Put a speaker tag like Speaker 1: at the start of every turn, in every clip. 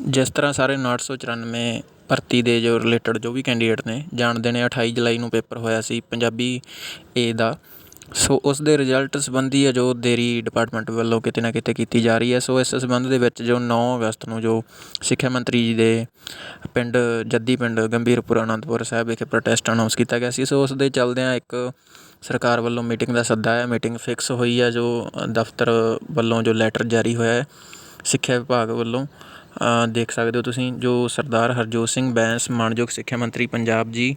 Speaker 1: ਜਿਸ ਤਰ੍ਹਾਂ ਸਾਰੇ 994 ਭਰਤੀ ਦੇ ਜੋ ਰਿਲੇਟਡ ਜੋ ਵੀ ਕੈਂਡੀਡੇਟ ਨੇ ਜਾਣਦੇ ਨੇ 28 ਜੁਲਾਈ ਨੂੰ ਪੇਪਰ ਹੋਇਆ ਸੀ ਪੰਜਾਬੀ ਏ ਦਾ। ਸੋ ਉਸ ਦੇ ਰਿਜ਼ਲਟ ਸੰਬੰਧੀ ਹੈ ਜੋ ਦੇਰੀ ਡਿਪਾਰਟਮੈਂਟ ਵੱਲੋਂ ਕਿਤੇ ਨਾ ਕਿਤੇ ਕੀਤੀ ਜਾ ਰਹੀ ਹੈ। ਸੋ ਇਸ ਸੰਬੰਧ ਦੇ ਵਿੱਚ ਜੋ 9 ਅਗਸਤ ਨੂੰ ਜੋ ਸਿੱਖਿਆ ਮੰਤਰੀ ਜੀ ਦੇ ਪਿੰਡ, ਜੱਦੀ ਪਿੰਡ ਗੰਭੀਰਪੁਰ ਅਨੰਦਪੁਰ ਸਾਹਿਬ ਵਿਖੇ ਪ੍ਰੋਟੈਸਟ ਅਨਾਉਂਸ ਕੀਤਾ ਗਿਆ ਸੀ। ਸੋ ਉਸ ਦੇ ਚੱਲਦਿਆਂ ਇੱਕ ਸਰਕਾਰ ਵੱਲੋਂ ਮੀਟਿੰਗ ਦਾ ਸੱਦਾ ਹੈ ਮੀਟਿੰਗ ਫਿਕਸ ਹੋਈ ਹੈ ਜੋ ਦਫ਼ਤਰ ਵੱਲੋਂ ਜੋ ਲੈਟਰ ਜਾਰੀ ਹੋਇਆ ਹੈ। ਸਿੱਖਿਆ ਵਿਭਾਗ ਵੱਲੋਂ ਦੇਖ ਸਕਦੇ ਹੋ ਤੁਸੀਂ ਜੋ ਸਰਦਾਰ ਹਰਜੋਤ ਸਿੰਘ ਬੈਂਸ, ਮਾਨਯੋਗ ਸਿੱਖਿਆ ਮੰਤਰੀ Punjab ji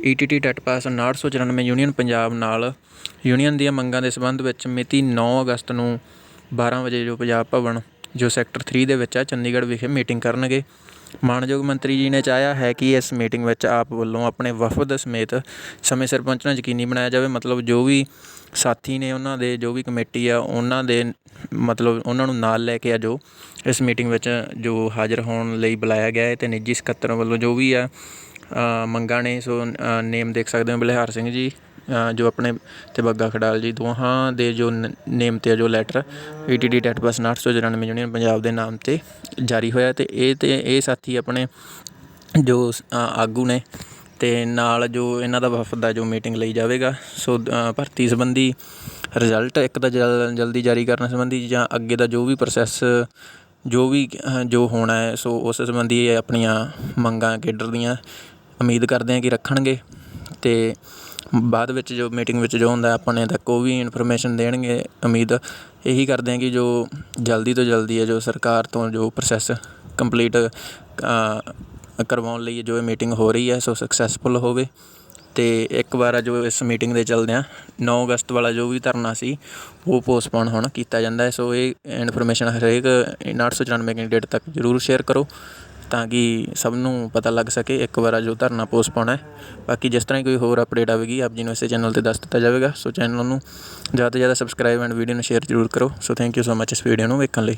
Speaker 1: E T TET pass 994 union Punjab ਨਾਲ, ਯੂਨੀਅਨ ਦੀਆਂ ਮੰਗਾਂ ਦੇ ਸੰਬੰਧ ਵਿੱਚ ਮਿਤੀ 9 ਅਗਸਤ ਨੂੰ 12 ਵਜੇ ਜੋ ਪੰਜਾਬ ਭਵਨ, ਜੋ ਸੈਕਟਰ 3 ਦੇ ਵਿੱਚ ਆ, ਚੰਡੀਗੜ੍ਹ ਵਿਖੇ ਮੀਟਿੰਗ ਕਰਨਗੇ। ਮਾਣਯੋਗ ਮੰਤਰੀ ਜੀ ਨੇ ਚਾਹਿਆ ਹੈ ਕਿ ਇਸ ਮੀਟਿੰਗ ਵਿੱਚ ਆਪ ਵੱਲੋਂ ਆਪਣੇ ਵਫਦ ਸਮੇਤ ਸਮੇਂ ਸਿਰ ਪਹੁੰਚਣਾ ਯਕੀਨੀ ਬਣਾਇਆ ਜਾਵੇ। ਮਤਲਬ ਜੋ ਵੀ ਸਾਥੀ ਨੇ ਉਹਨਾਂ ਦੇ, ਜੋ ਵੀ ਕਮੇਟੀ ਆ, ਉਹਨਾਂ ਦੇ ਮਤਲਬ ਉਹਨਾਂ ਨੂੰ ਨਾਲ ਲੈ ਕੇ ਆ ਜੋ ਇਸ ਮੀਟਿੰਗ ਵਿੱਚ ਜੋ ਹਾਜ਼ਰ ਹੋਣ ਲਈ ਬੁਲਾਇਆ ਗਿਆ ਹੈ ਅਤੇ ਨਿੱਜੀ ਸਕੱਤਰ ਵੱਲੋਂ ਜੋ ਵੀ ਆ ਮੰਗਾਂ ਨੇ, ਸੋ ਨੇਮ ਦੇਖ ਸਕਦੇ ਹੋ ਬਲਿਹਾਰ ਸਿੰਘ ਜੀ। ਜੋ ਆਪਣੇ ਅਤੇ ਬੱਗਾ ਖਡਾਲ ਜੀ ਦੋਹਾਂ ਦੇ ਜੋ ਨ- ਨੇਮ ਤੇ ਆ ਜੋ letter ETT TET pass 994 union Punjab ਦੇ ਨਾਮ ਤੇ ਜਾਰੀ ਹੋਇਆ ਅਤੇ ਇਹ ਅਤੇ ਇਹ ਸਾਥੀ ਆਪਣੇ ਜੋ ਆਗੂ ਨੇ ਅਤੇ ਨਾਲ ਜੋ ਇਹਨਾਂ ਦਾ ਵਫਦ ਆ ਜੋ ਮੀਟਿੰਗ ਲਈ ਜਾਵੇਗਾ, ਸੋ ਭਰਤੀ ਸੰਬੰਧੀ ਰਿਜ਼ਲਟ ਇੱਕ ਤਾਂ ਜਲ, ਜਲਦੀ ਜਾਰੀ ਕਰਨ ਸੰਬੰਧੀ ਜਾਂ ਅੱਗੇ ਦਾ ਜੋ ਵੀ ਪ੍ਰੋਸੈਸ ਜੋ ਵੀ ਜੋ ਹੋਣਾ ਹੈ, ਸੋ ਉਸ ਸੰਬੰਧੀ ਇਹ ਆਪਣੀਆਂ ਮੰਗਾਂ ਕੇਡਰ ਦੀਆਂ ਉਮੀਦ ਕਰਦੇ ਹਾਂ ਕਿ ਰੱਖਣਗੇ ਅਤੇ ਬਾਅਦ ਵਿੱਚ ਜੋ ਮੀਟਿੰਗ ਵਿੱਚ ਜੋ ਹੁੰਦਾ, ਆਪਣੇ ਤੱਕ ਉਹ ਵੀ ਇਨਫੋਰਮੇਸ਼ਨ ਦੇਣਗੇ, ਉਮੀਦ ਇਹੀ ਕਰਦੇ ਹਾਂ ਕਿ ਜੋ ਜਲਦੀ ਤੋਂ ਜਲਦੀ ਹੈ, ਜੋ ਸਰਕਾਰ ਤੋਂ ਜੋ ਪ੍ਰੋਸੈਸ ਕੰਪਲੀਟ ਕਰਵਾਉਣ ਲਈ ਜੋ ਇਹ ਮੀਟਿੰਗ ਹੋ ਰਹੀ ਹੈ, ਸੋ ਸਕਸੈਸਫੁਲ ਹੋਵੇ। ਅਤੇ ਇੱਕ ਵਾਰ ਜੋ ਇਸ ਮੀਟਿੰਗ ਦੇ ਚੱਲਦਿਆਂ ਨੌ ਅਗਸਤ ਵਾਲਾ ਜੋ ਵੀ ਧਰਨਾ ਸੀ, ਉਹ ਪੋਸਟਪੋਨ ਹੁਣ ਕੀਤਾ ਜਾਂਦਾ ਹੈ। ਸੋ ਇਹ ਇਨਫੋਰਮੇਸ਼ਨ ਹਰੇਕ 994 ਕੈਂਡੀਡੇਟ ਤੱਕ ਜ਼ਰੂਰ ਸ਼ੇਅਰ ਕਰੋ। ਤਾਂ ਕਿ ਸਭ ਨੂੰ ਪਤਾ ਲੱਗ ਸਕੇ ਇੱਕ ਵਾਰ ਆ ਜੋ ਧਰਨਾ ਪੋਸਟ ਪਾਉਣਾ ਬਾਕੀ ਜਿਸ ਤਰ੍ਹਾਂ ਹੀ ਕੋਈ ਹੋਰ ਅਪਡੇਟ ਆਵੇਗੀ, ਆਪ ਜੀ ਨੂੰ ਇਸੇ ਚੈਨਲ ਤੇ ਦੱਸ ਦਿੱਤਾ ਜਾਵੇਗਾ। ਸੋ ਚੈਨਲ ਨੂੰ ਜ਼ਿਆਦਾ ਤੋਂ ਜ਼ਿਆਦਾ ਸਬਸਕ੍ਰਾਈਬ ਐਂਡ ਵੀਡੀਓ ਨੂੰ ਸ਼ੇਅਰ ਜ਼ਰੂਰ ਕਰੋ। ਸੋ ਥੈਂਕ ਯੂ ਸੋ ਮੱਚ ਇਸ ਵੀਡੀਓ ਨੂੰ ਵੇਖਣ ਲਈ।